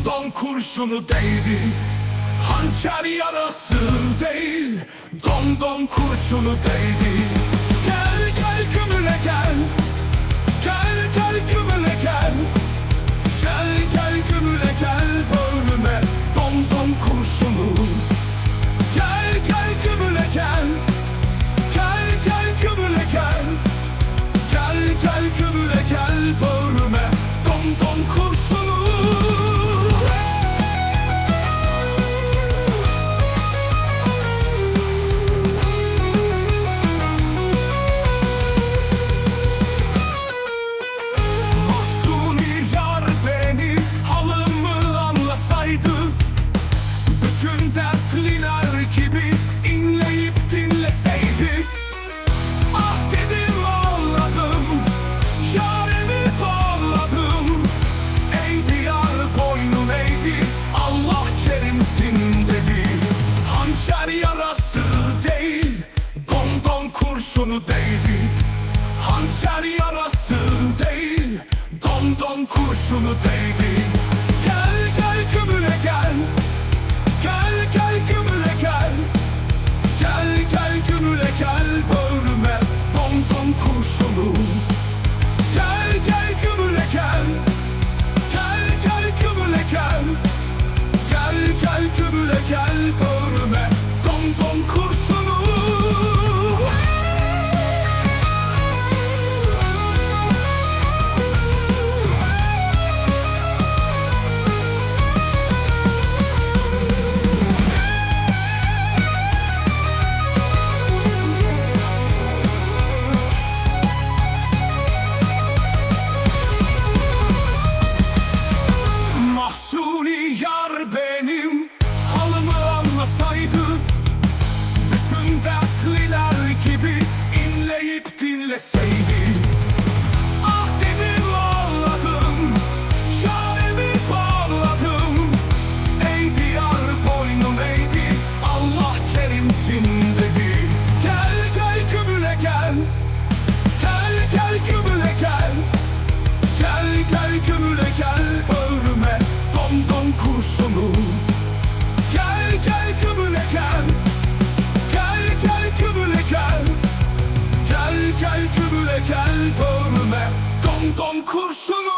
Random kurşunu değdi. Hançer yarası değil. Dondon kurşunu değdi. kurşunu değdi. Hançer yarası değil Don don kurşunu değdi. Gel gel kümüle gel. Gel gel kümüle gel. Gel gel kümüle gel Böğrüme don don kurşunu. Gel gel kümüle Save me. Dom kurşunu